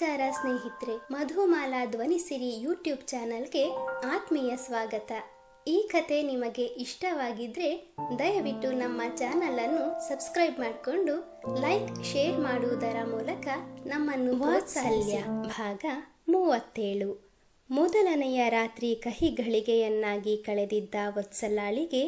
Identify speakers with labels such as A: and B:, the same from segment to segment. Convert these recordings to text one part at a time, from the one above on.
A: ನಮಸ್ಕಾರ ಸ್ನೇಹಿತರೆ, ಮಧುಮಾಲಾ ಧ್ವನಿಸಿರಿ ಯೂಟ್ಯೂಬ್ ಚಾನಲ್ಗೆ ಆತ್ಮೀಯ ಸ್ವಾಗತ. ಈ ಕತೆ ನಿಮಗೆ ಇಷ್ಟವಾಗಿದ್ರೆ ದಯವಿಟ್ಟು ನಮ್ಮ ಚಾನಲನ್ನು ಸಬ್ಸ್ಕ್ರೈಬ್ ಮಾಡಿಕೊಂಡು ಲೈಕ್, ಶೇರ್ ಮಾಡುವುದರ ಮೂಲಕ ನಮ್ಮನ್ನು ವಾತ್ಸಲ್ಯ ಭಾಗ ಮೂವತ್ತೇಳು. ಮೊದಲನೆಯ ರಾತ್ರಿ ಕಹಿ ಘಳಿಗೆಯನ್ನಾಗಿ ಕಳೆದಿದ್ದ ವತ್ಸಲಾಳಿಗೆ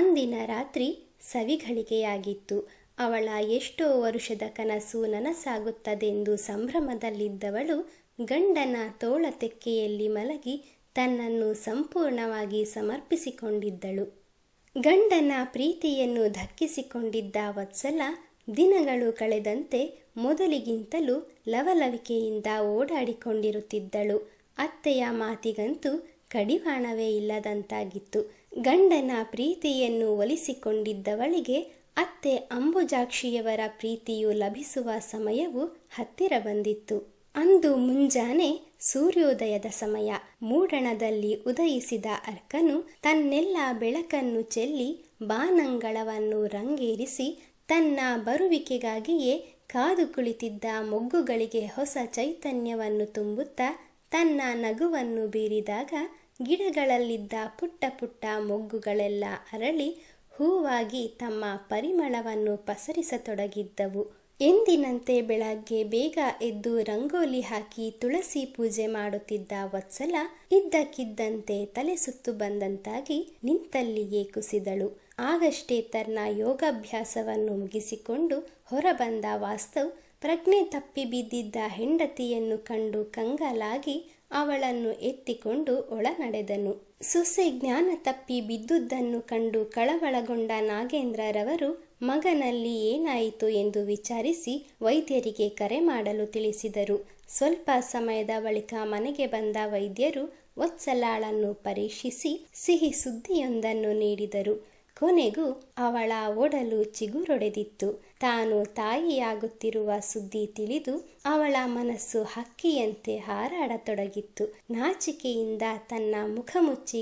A: ಅಂದಿನ ರಾತ್ರಿ ಸವಿಘಳಿಗೆಯಾಗಿತ್ತು. ಅವಳ ಎಷ್ಟೋ ವರುಷದ ಕನಸು ನನಸಾಗುತ್ತದೆಂದು ಸಂಭ್ರಮದಲ್ಲಿದ್ದವಳು ಗಂಡನ ತೋಳ ತೆಕ್ಕೆಯಲ್ಲಿ ಮಲಗಿ ತನ್ನನ್ನು ಸಂಪೂರ್ಣವಾಗಿ ಸಮರ್ಪಿಸಿಕೊಂಡಿದ್ದಳು. ಗಂಡನ ಪ್ರೀತಿಯನ್ನು ಧಕ್ಕಿಸಿಕೊಂಡಿದ್ದ ವತ್ಸಲ ದಿನಗಳು ಕಳೆದಂತೆ ಮೊದಲಿಗಿಂತಲೂ ಲವಲವಿಕೆಯಿಂದ ಓಡಾಡಿಕೊಂಡಿರುತ್ತಿದ್ದಳು. ಅತ್ತೆಯ ಮಾತಿಗಂತೂ ಕಡಿವಾಣವೇ ಇಲ್ಲದಂತಾಗಿತ್ತು. ಗಂಡನ ಪ್ರೀತಿಯನ್ನು ಒಲಿಸಿಕೊಂಡಿದ್ದವಳಿಗೆ ಅತ್ತೆ ಅಂಬುಜಾಕ್ಷಿಯವರ ಪ್ರೀತಿಯು ಲಭಿಸುವ ಸಮಯವು ಹತ್ತಿರ ಬಂದಿತ್ತು. ಅಂದು ಮುಂಜಾನೆ ಸೂರ್ಯೋದಯದ ಸಮಯ. ಮೂಡಣದಲ್ಲಿ ಉದಯಿಸಿದ ಅರ್ಕನು ತನ್ನೆಲ್ಲ ಬೆಳಕನ್ನು ಚೆಲ್ಲಿ ಬಾನಂಗಳವನ್ನು ರಂಗೇರಿಸಿ ತನ್ನ ಬರುವಿಕೆಗಾಗಿಯೇ ಕಾದು ಕುಳಿತಿದ್ದ ಮೊಗ್ಗುಗಳಿಗೆ ಹೊಸ ಚೈತನ್ಯವನ್ನು ತುಂಬುತ್ತಾ ತನ್ನ ನಗುವನ್ನು ಬೀರಿದಾಗ ಗಿಡಗಳಲ್ಲಿದ್ದ ಪುಟ್ಟ ಪುಟ್ಟ ಮೊಗ್ಗುಗಳೆಲ್ಲ ಅರಳಿ ಹೂವಾಗಿ ತಮ್ಮ ಪರಿಮಳವನ್ನು ಪಸರಿಸತೊಡಗಿದ್ದವು. ಎಂದಿನಂತೆ ಬೆಳಗ್ಗೆ ಬೇಗ ಎದ್ದು ರಂಗೋಲಿ ಹಾಕಿ ತುಳಸಿ ಪೂಜೆ ಮಾಡುತ್ತಿದ್ದ ವತ್ಸಲ ಇದ್ದಕ್ಕಿದ್ದಂತೆ ತಲೆ ಸುತ್ತು ಬಂದಂತಾಗಿ ನಿಂತಲ್ಲಿಯೇ ಕುಸಿದಳು. ಆಗಷ್ಟೇ ತನ್ನ ಯೋಗಾಭ್ಯಾಸವನ್ನು ಮುಗಿಸಿಕೊಂಡು ಹೊರಬಂದ ವಾಸ್ತವ್ ಪ್ರಜ್ಞೆ ತಪ್ಪಿ ಬಿದ್ದಿದ್ದ ಹೆಂಡತಿಯನ್ನು ಕಂಡು ಕಂಗಾಲಾಗಿ ಅವಳನ್ನು ಎತ್ತಿಕೊಂಡು ಒಳ ನಡೆದನು ಸೊಸೆ ಜ್ಞಾನ ತಪ್ಪಿ ಬಿದ್ದುದನ್ನು ಕಂಡು ಕಳವಳಗೊಂಡ ನಾಗೇಂದ್ರರವರು, ಮಗನಲ್ಲಿ ಏನಾಯಿತು ಎಂದು ವಿಚಾರಿಸಿ ವೈದ್ಯರಿಗೆ ಕರೆ ಮಾಡಲು ತಿಳಿಸಿದರು. ಸ್ವಲ್ಪ ಸಮಯದ ಬಳಿಕ ಮನೆಗೆ ಬಂದ ವೈದ್ಯರು ವತ್ಸಲಾಳನ್ನು ಪರೀಕ್ಷಿಸಿ ಸಿಹಿ ಸುದ್ದಿಯೊಂದನ್ನು ನೀಡಿದರು. ಕೊನೆಗೂ ಅವಳ ಒಡಲು ಚಿಗುರೊಡೆದಿತ್ತು. ತಾನು ತಾಯಿಯಾಗುತ್ತಿರುವ ಸುದ್ದಿ ತಿಳಿದು ಅವಳ ಮನಸ್ಸು ಹಕ್ಕಿಯಂತೆ ಹಾರಾಡತೊಡಗಿತ್ತು. ನಾಚಿಕೆಯಿಂದ ತನ್ನ ಮುಖ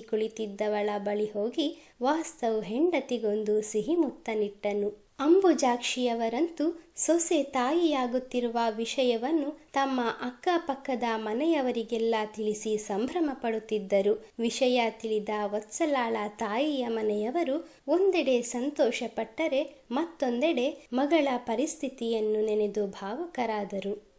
A: ಕುಳಿತಿದ್ದವಳ ಬಳಿ ಹೋಗಿ ವಾಸ್ತವ್ ಹೆಂಡತಿಗೊಂದು ಸಿಹಿ ಮುತ್ತನಿಟ್ಟನು ಅಂಬುಜಾಕ್ಷಿಯವರಂತೂ ಸೊಸೆ ತಾಯಿಯಾಗುತ್ತಿರುವ ವಿಷಯವನ್ನು ತಮ್ಮ ಅಕ್ಕಪಕ್ಕದ ಮನೆಯವರಿಗೆಲ್ಲ ತಿಳಿಸಿ ಸಂಭ್ರಮ ಪಡುತ್ತಿದ್ದರು. ವಿಷಯ ತಿಳಿದ ವತ್ಸಲಾಳ ತಾಯಿಯ ಮನೆಯವರು ಒಂದೆಡೆ ಸಂತೋಷಪಟ್ಟರೆ ಮತ್ತೊಂದೆಡೆ ಮಗಳ ಪರಿಸ್ಥಿತಿಯನ್ನು ನೆನೆದು ಭಾವುಕರಾದರು.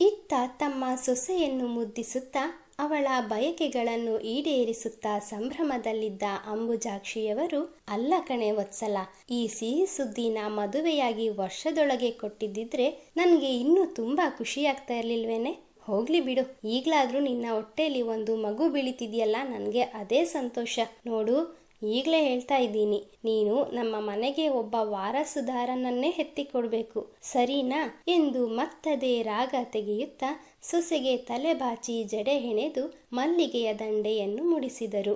A: ಇತ್ತ ತಮ್ಮ ಸೊಸೆಯನ್ನು ಮುದ್ದಿಸುತ್ತಾ ಅವಳ ಬಯಕೆಗಳನ್ನು ಈಡೇರಿಸುತ್ತಾ ಸಂಭ್ರಮದಲ್ಲಿದ್ದ ಅಂಬುಜಾಕ್ಷಿಯವರು, ಅಲ್ಲ ಕಣೆ ವತ್ಸಲ, ಈ ಸಿಹಿ ಸುದ್ದಿನ ಮದುವೆಯಾಗಿ ವರ್ಷದೊಳಗೆ ಕೊಟ್ಟಿದ್ದಿದ್ರೆ ನನಗೆ ಇನ್ನೂ ತುಂಬಾ ಖುಷಿಯಾಗ್ತಾ ಇರ್ಲಿಲ್ವೇನೆ? ಹೋಗ್ಲಿ ಬಿಡು, ಈಗ್ಲಾದ್ರೂ ನಿನ್ನ ಹೊಟ್ಟೆಯಲ್ಲಿ ಒಂದು ಮಗು ಬೀಳಿತಿದ್ಯಲ್ಲ, ನನಗೆ ಅದೇ ಸಂತೋಷ. ನೋಡು ಈಗಲೇ ಹೇಳ್ತಾ ಇದ್ದೀನಿ, ನೀನು ನಮ್ಮ ಮನೆಗೆ ಒಬ್ಬ ವಾರಸುದಾರನನ್ನೇ ಎತ್ತಿಕೊಡ್ಬೇಕು ಸರಿನಾ? ಎಂದು ಮತ್ತದೇ ರಾಗ ತೆಗೆಯುತ್ತಾ ಸೊಸೆಗೆ ತಲೆ ಬಾಚಿ ಜಡೆ ಹೆಣೆದು ಮಲ್ಲಿಗೆಯ ದಂಡೆಯನ್ನು ಮುಡಿಸಿದರು.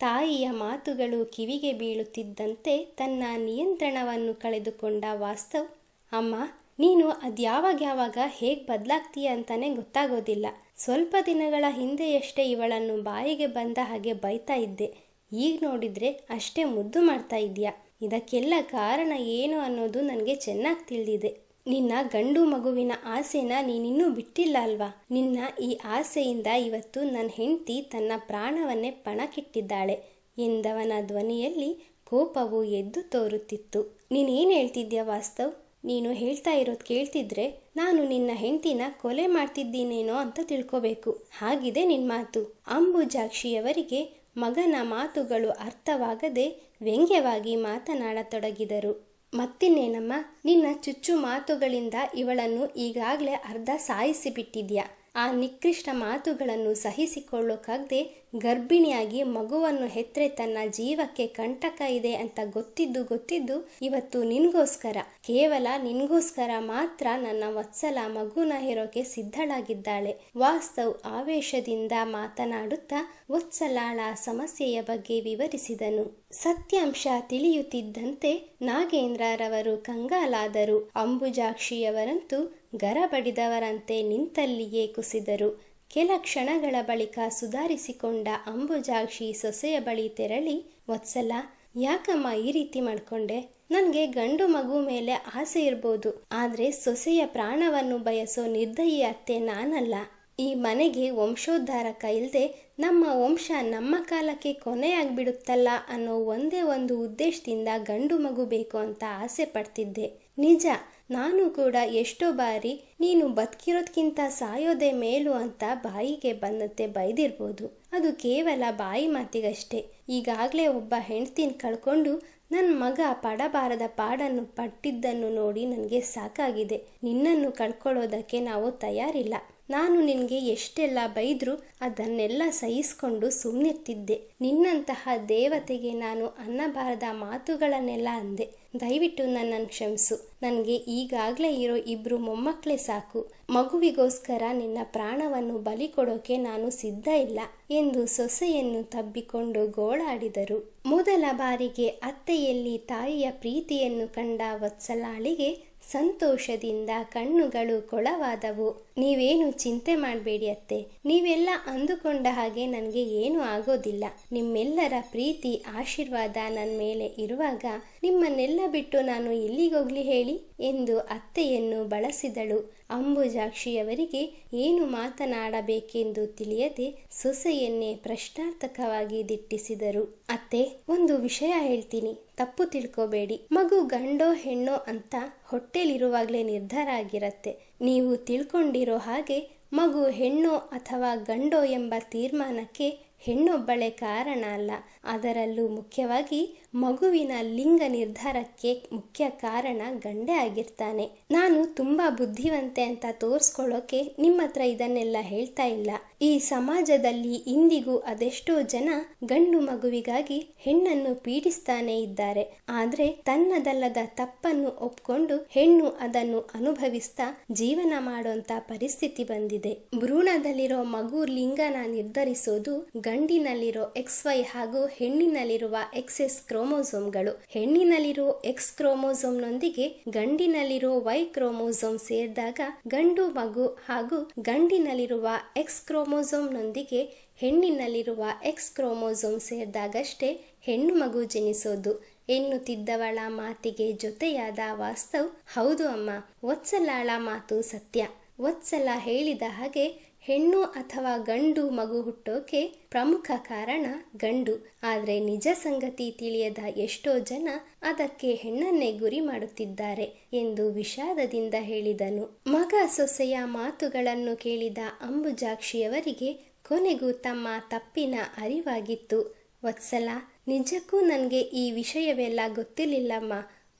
A: ತಾಯಿಯ ಮಾತುಗಳು ಕಿವಿಗೆ ಬೀಳುತ್ತಿದ್ದಂತೆ ತನ್ನ ನಿಯಂತ್ರಣವನ್ನು ಕಳೆದುಕೊಂಡ ವಾಸ್ತವ್, ಅಮ್ಮ, ನೀನು ಅದ್ಯಾವಾಗ್ಯಾವಾಗ ಹೇಗೆ ಬದಲಾಗ್ತೀಯ ಅಂತಾನೆ ಗೊತ್ತಾಗೋದಿಲ್ಲ. ಸ್ವಲ್ಪ ದಿನಗಳ ಹಿಂದೆಯಷ್ಟೇ ಇವಳನ್ನು ಬಾಯಿಗೆ ಬಂದ ಹಾಗೆ ಬೈತಾ ಇದ್ದೆ. ಈಗ ನೋಡಿದರೆ ಅಷ್ಟೇ ಮುದ್ದು ಮಾಡ್ತಾ ಇದೆಯಾ ಇದಕ್ಕೆಲ್ಲ ಕಾರಣ ಏನು ಅನ್ನೋದು ನನಗೆ ಚೆನ್ನಾಗಿ ತಿಳಿದಿದೆ. ನಿನ್ನ ಗಂಡು ಮಗುವಿನ ಆಸೆನ ನೀನಿನ್ನೂ ಬಿಟ್ಟಿಲ್ಲ ಅಲ್ವಾ? ನಿನ್ನ ಈ ಆಸೆಯಿಂದ ಇವತ್ತು ನನ್ನ ಹೆಂಡತಿ ತನ್ನ ಪ್ರಾಣವನ್ನೇ ಪಣಕ್ಕಿಟ್ಟಿದ್ದಾಳೆ ಎಂದವನ ಧ್ವನಿಯಲ್ಲಿ ಕೋಪವು ಎದ್ದು ತೋರುತ್ತಿತ್ತು. ನೀನೇನು ಹೇಳ್ತಿದ್ಯಾ ವಾಸ್ತವ್? ನೀನು ಹೇಳ್ತಾ ಇರೋದು ಕೇಳ್ತಿದ್ರೆ ನಾನು ನಿನ್ನ ಹೆಂಡತಿನ ಕೊಲೆ ಮಾಡ್ತಿದ್ದೀನೇನೋ ಅಂತ ತಿಳ್ಕೋಬೇಕು. ಹಾಗಿದೆ ನಿನ್ನ ಮಾತು. ಅಂಬುಜಾಕ್ಷಿಯವರಿಗೆ ಮಗನ ಮಾತುಗಳು ಅರ್ಥವಾಗದೆ ವ್ಯಂಗ್ಯವಾಗಿ ಮಾತನಾಡತೊಡಗಿದರು. ಮತ್ತಿನ್ನೇನಮ್ಮ ನಿನ್ನ ಚುಚ್ಚು ಮಾತುಗಳಿಂದ ಇವಳನ್ನು ಈಗಾಗಲೇ ಅರ್ಧ ಸಾಯಿಸಿಬಿಟ್ಟಿದ್ಯಾ? ಆ ನಿಕೃಷ್ಟ ಮಾತುಗಳನ್ನು ಸಹಿಸಿಕೊಳ್ಳೋಕ್ಕಾಗದೆ ಗರ್ಭಿಣಿಯಾಗಿ ಮಗುವನ್ನು ಹೆತ್ತರೆ ತನ್ನ ಜೀವಕ್ಕೆ ಕಂಟಕ ಇದೆ ಅಂತ ಗೊತ್ತಿದ್ದು ಗೊತ್ತಿದ್ದು ಇವತ್ತು ನಿನಗೋಸ್ಕರ, ಕೇವಲ ನಿನಗೋಸ್ಕರ ಮಾತ್ರ ನನ್ನ ವತ್ಸಲ ಮಗುನ ಹೇರೋಕೆ ಸಿದ್ಧಳಾಗಿದ್ದಾಳೆ. ವಾಸ್ತವ್ ಆವೇಶದಿಂದ ಮಾತನಾಡುತ್ತಾ ವತ್ಸಲಾಳ ಸಮಸ್ಯೆಯ ಬಗ್ಗೆ ವಿವರಿಸಿದನು. ಸತ್ಯಾಂಶ ತಿಳಿಯುತ್ತಿದ್ದಂತೆ ನಾಗೇಂದ್ರರವರು ಕಂಗಾಲಾದರು. ಅಂಬುಜಾಕ್ಷಿಯವರಂತೂ ಗರಬಡಿದವರಂತೆ ನಿಂತಲ್ಲಿಯೇ ಕುಸಿದರು. ಕೆಲ ಕ್ಷಣಗಳ ಬಳಿಕ ಸುಧಾರಿಸಿಕೊಂಡ ಅಂಬುಜಾಕ್ಷಿ ಸೊಸೆಯ ಬಳಿ ತೆರಳಿ, ವತ್ಸಲ, ಯಾಕಮ್ಮ ಈ ರೀತಿ ಮಾಡ್ಕೊಂಡೆ? ನನಗೆ ಗಂಡು ಮಗು ಮೇಲೆ ಆಸೆ ಇರ್ಬೋದು. ಆದ್ರೆ ಸೊಸೆಯ ಪ್ರಾಣವನ್ನು ಬಯಸೋ ನಿರ್ದಯಿ ಅತ್ತೆ ನಾನಲ್ಲ. ಈ ಮನೆಗೆ ವಂಶೋದ್ಧಾರಕ ಇಲ್ಲದೆ ನಮ್ಮ ವಂಶ ನಮ್ಮ ಕಾಲಕ್ಕೆ ಕೊನೆಯಾಗ್ಬಿಡುತ್ತಲ್ಲ ಅನ್ನೋ ಒಂದೇ ಒಂದು ಉದ್ದೇಶದಿಂದ ಗಂಡು ಮಗು ಬೇಕು ಅಂತ ಆಸೆ ಪಡ್ತಿದ್ದೆ. ನಿಜ ನಾನು ಕೂಡ ಎಷ್ಟೋ ಬಾರಿ ನೀನು ಬದುಕಿರೋದ್ಕಿಂತ ಸಾಯೋದೇ ಮೇಲು ಅಂತ ಬಾಯಿಗೆ ಬಂದಂತೆ ಬೈದಿರ್ಬೋದು. ಅದು ಕೇವಲ ಬಾಯಿ ಮಾತಿಗಷ್ಟೇ. ಈಗಾಗಲೇ ಒಬ್ಬ ಹೆಂಡ್ತಿನ ಕಳ್ಕೊಂಡು ನನ್ನ ಮಗ ಪಡಬಾರದ ಪಾಡನ್ನು ಪಟ್ಟಿದ್ದನ್ನು ನೋಡಿ ನನಗೆ ಸಾಕಾಗಿದೆ. ನಿನ್ನನ್ನು ಕಳ್ಕೊಳ್ಳೋದಕ್ಕೆ ನಾವು ತಯಾರಿಲ್ಲ. ನಾನು ನಿನಗೆ ಎಷ್ಟೆಲ್ಲ ಬೈದರೂ ಅದನ್ನೆಲ್ಲ ಸಹಿಸಿಕೊಂಡು ಸುಮ್ಮನೆತ್ತಿದ್ದೆ ನಿನ್ನಂತಹ ದೇವತೆಗೆ ನಾನು ಅನ್ನಬಾರದ ಮಾತುಗಳನ್ನೆಲ್ಲ ಅಂದೆ. ದಯವಿಟ್ಟು ನನ್ನನ್ನು ಕ್ಷಮಿಸು. ನನಗೆ ಈಗಾಗಲೇ ಇರೋ ಇಬ್ಬರು ಮೊಮ್ಮಕ್ಕಳೇ ಸಾಕು. ಮಗುವಿಗೋಸ್ಕರ ನಿನ್ನ ಪ್ರಾಣವನ್ನು ಬಲಿ ಕೊಡೋಕೆ ನಾನು ಸಿದ್ಧ ಇಲ್ಲ ಎಂದು ಸೊಸೆಯನ್ನು ತಬ್ಬಿಕೊಂಡು ಗೋಳಾಡಿದರು. ಮೊದಲ ಬಾರಿಗೆ ಅತ್ತೆಯಲ್ಲಿ ತಾಯಿಯ ಪ್ರೀತಿಯನ್ನು ಕಂಡ ವತ್ಸಲಾಳಿಗೆ ಸಂತೋಷದಿಂದ ಕಣ್ಣುಗಳು ಕೊಳವಾದವು. ನೀವೇನು ಚಿಂತೆ ಮಾಡಬೇಡಿ ಅತ್ತೆ. ನೀವೆಲ್ಲ ಅಂದುಕೊಂಡ ಹಾಗೆ ನನಗೆ ಏನು ಆಗೋದಿಲ್ಲ. ನಿಮ್ಮೆಲ್ಲರ ಪ್ರೀತಿ, ಆಶೀರ್ವಾದ ನನ್ನ ಮೇಲೆ ಇರುವಾಗ ನಿಮ್ಮನ್ನೆಲ್ಲ ಬಿಟ್ಟು ನಾನು ಎಲ್ಲಿಗೋಗ್ಲಿ ಹೇಳಿ? ಎಂದು ಅತ್ತೆಯನ್ನು ಬಳಸಿದಳು. ಅಂಬುಜಾಕ್ಷಿಯವರಿಗೆ ಏನು ಮಾತನಾಡಬೇಕೆಂದು ತಿಳಿಯದೆ ಸೊಸೆಯನ್ನೇ ಪ್ರಶ್ನಾರ್ಥಕವಾಗಿ ದಿಟ್ಟಿಸಿದರು. ಅತ್ತೆ, ಒಂದು ವಿಷಯ ಹೇಳ್ತೀನಿ. ತಪ್ಪು ತಿಳ್ಕೋಬೇಡಿ. ಮಗು ಗಂಡೋ ಹೆಣ್ಣೋ ಅಂತ ಹೊಟ್ಟೆಲಿರುವಾಗಲೇ ನಿರ್ಧಾರ ಆಗಿರತ್ತೆ. ನೀವು ತಿಳ್ಕೊಂಡಿರೋ ಹಾಗೆ ಮಗು ಹೆಣ್ಣೋ ಅಥವಾ ಗಂಡೋ ಎಂಬ ತೀರ್ಮಾನಕ್ಕೆ ಹೆಣ್ಣೊಬ್ಬಳೆ ಕಾರಣ ಅಲ್ಲ. ಅದರಲ್ಲೂ ಮುಖ್ಯವಾಗಿ ಮಗುವಿನ ಲಿಂಗ ನಿರ್ಧಾರಕ್ಕೆ ಮುಖ್ಯ ಕಾರಣ ಗಂಡೆ ಆಗಿರ್ತಾನೆ. ನಾನು ತುಂಬಾ ಬುದ್ಧಿವಂತೆ ಅಂತ ತೋರಿಸ್ಕೊಳ್ಳೋಕೆ ನಿಮ್ಮ ಹತ್ರ ಇದನ್ನೆಲ್ಲ ಹೇಳ್ತಾ ಇಲ್ಲ. ಈ ಸಮಾಜದಲ್ಲಿ ಇಂದಿಗೂ ಅದೆಷ್ಟೋ ಜನ ಗಂಡು ಮಗುವಿಗಾಗಿ ಹೆಣ್ಣನ್ನು ಪೀಡಿಸ್ತಾನೆ ಇದ್ದಾರೆ. ಆದ್ರೆ ತನ್ನದಲ್ಲದ ತಪ್ಪನ್ನು ಒಪ್ಕೊಂಡು ಹೆಣ್ಣು ಅದನ್ನು ಅನುಭವಿಸ್ತಾ ಜೀವನ ಮಾಡೋಂತ ಪರಿಸ್ಥಿತಿ ಬಂದಿದೆ. ಭ್ರೂಣದಲ್ಲಿರೋ ಮಗು ಲಿಂಗನ ನಿರ್ಧರಿಸೋದು ಗಂಡಿನಲ್ಲಿರೋ ಎಕ್ಸ್ ವೈ ಹಾಗೂ ಹೆಣ್ಣಿನಲ್ಲಿರುವ ಎಕ್ಸ್ ಕ್ರೋಮೋಸೋಮ್ಗಳು. ಹೆಣ್ಣಿನಲ್ಲಿರೋ ಎಕ್ಸ್ ಕ್ರೋಮೋಸೋಮ್ನೊಂದಿಗೆ ಗಂಡಿನಲ್ಲಿರೋ ವೈ ಕ್ರೋಮೋಸೋಮ್ ಸೇರಿದಾಗ ಗಂಡು ಮಗು ಹಾಗೂ ಗಂಡಿನಲ್ಲಿರುವ ಎಕ್ಸ್ ಕ್ರೋಮೋಸೋಮ್ನೊಂದಿಗೆ ಹೆಣ್ಣಿನಲ್ಲಿರುವ ಎಕ್ಸ್ ಕ್ರೋಮೋಸೋಮ್ ಸೇರಿದಾಗಷ್ಟೇ ಹೆಣ್ಣು ಮಗು ಜನಿಸೋದು. ಎನ್ನುತ್ತಿದ್ದವಳ ಮಾತಿಗೆ ಜೊತೆಯಾದ ವಾಸ್ತವ್, ಹೌದು ಅಮ್ಮ, ವತ್ಸಲಾಳ ಮಾತು ಸತ್ಯ. ವತ್ಸಲ ಹೇಳಿದ ಹಾಗೆ ಹೆಣ್ಣು ಅಥವಾ ಗಂಡು ಮಗು ಹುಟ್ಟೋಕೆ ಪ್ರಮುಖ ಕಾರಣ ಗಂಡು. ಆದರೆ ನಿಜ ಸಂಗತಿ ತಿಳಿಯದ ಎಷ್ಟೋ ಜನ ಅದಕ್ಕೆ ಹೆಣ್ಣನ್ನೇ ಗುರಿ ಮಾಡುತ್ತಿದ್ದಾರೆ ಎಂದು ವಿಷಾದದಿಂದ ಹೇಳಿದನು. ಮಗ ಸೊಸೆಯ ಮಾತುಗಳನ್ನು ಕೇಳಿದ ಅಂಬುಜಾಕ್ಷಿಯವರಿಗೆ ಕೊನೆಗೂ ತಮ್ಮ ತಪ್ಪಿನ ಅರಿವಾಗಿತ್ತು. ವತ್ಸಲ, ನಿಜಕ್ಕೂ ನನಗೆ ಈ ವಿಷಯವೆಲ್ಲ ಗೊತ್ತಿರಲಿಲ್ಲಮ್ಮ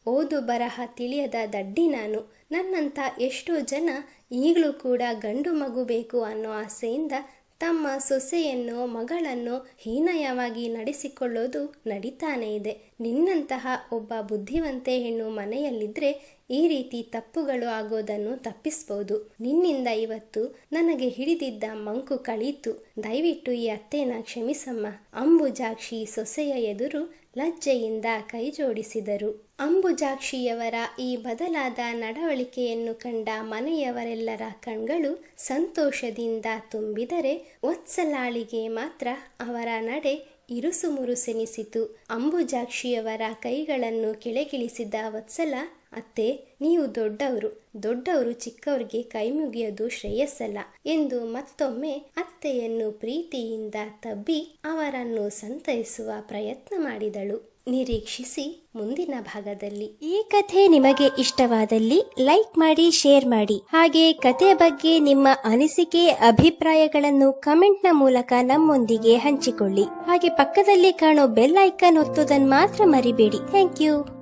A: ಓದು ಬರಹ ತಿಳಿಯದ ದಡ್ಡಿ ನಾನು. ನನ್ನಂಥ ಎಷ್ಟೋ ಜನ ಈಗಲೂ ಕೂಡ ಗಂಡು ಮಗು ಬೇಕು ಅನ್ನೋ ಆಸೆಯಿಂದ ತಮ್ಮ ಸೊಸೆಯನ್ನು ಮಗಳನ್ನು ಹೀನಯವಾಗಿ ನಡೆಸಿಕೊಳ್ಳೋದು ನಡೀತಾನೆ ಇದೆ. ನಿನ್ನಂತಹ ಒಬ್ಬ ಬುದ್ಧಿವಂತೆ ಹೆಣ್ಣು ಮನೆಯಲ್ಲಿದ್ದರೆ ಈ ರೀತಿ ತಪ್ಪುಗಳು ಆಗೋದನ್ನು ತಪ್ಪಿಸ್ಬೋದು. ನಿನ್ನಿಂದ ಇವತ್ತು ನನಗೆ ಹಿಡಿದಿದ್ದ ಮಂಕು ಕಳೀತು. ದಯವಿಟ್ಟು ಈ ಅತ್ತೆನ ಕ್ಷಮಿಸಮ್ಮ. ಅಂಬುಜಾಕ್ಷಿ ಸೊಸೆಯ ಎದುರು ಲಜ್ಜೆಯಿಂದ ಕೈ ಜೋಡಿಸಿದರು ಅಂಬುಜಾಕ್ಷಿಯವರ ಈ ಬದಲಾದ ನಡವಳಿಕೆಯನ್ನು ಕಂಡ ಮನೆಯವರೆಲ್ಲರ ಕಣ್ಗಳು ಸಂತೋಷದಿಂದ ತುಂಬಿದರೆ ವತ್ಸಲಾಳಿಗೆ ಮಾತ್ರ ಅವರ ನಡೆ ಇರುಸುಮುರುಸೆನಿಸಿತು. ಅಂಬುಜಾಕ್ಷಿಯವರ ಕೈಗಳನ್ನು ಕೆಳಗಿಳಿಸಿದ ವತ್ಸಲ ಅತ್ತೆ, ನೀವು ದೊಡ್ಡವರು. ದೊಡ್ಡವರು ಚಿಕ್ಕವರಿಗೆ ಕೈ ಮುಗಿಯೋದು ಶ್ರೇಯಸ್ಸಲ್ಲ ಎಂದು ಮತ್ತೊಮ್ಮೆ ಅತ್ತೆಯನ್ನು ಪ್ರೀತಿಯಿಂದ ತಬ್ಬಿ ಅವರನ್ನು ಸಂತೈಸುವ ಪ್ರಯತ್ನ ಮಾಡಿದಳು. ನಿರೀಕ್ಷಿಸಿ ಮುಂದಿನ ಭಾಗದಲ್ಲಿ.
B: ಈ ಕಥೆ ನಿಮಗೆ ಇಷ್ಟವಾದಲ್ಲಿ ಲೈಕ್ ಮಾಡಿ, ಶೇರ್ ಮಾಡಿ. ಹಾಗೆ ಕಥೆ ಬಗ್ಗೆ ನಿಮ್ಮ ಅನಿಸಿಕೆ, ಅಭಿಪ್ರಾಯಗಳನ್ನು ಕಮೆಂಟ್ನ ಮೂಲಕ ನಮ್ಮೊಂದಿಗೆ ಹಂಚಿಕೊಳ್ಳಿ. ಹಾಗೆ ಪಕ್ಕದಲ್ಲಿ ಕಾಣೋ ಬೆಲ್ ಐಕಾನ್ ಒತ್ತುವುದನ್ನು ಮಾತ್ರ ಮರಿಬೇಡಿ. Thank you.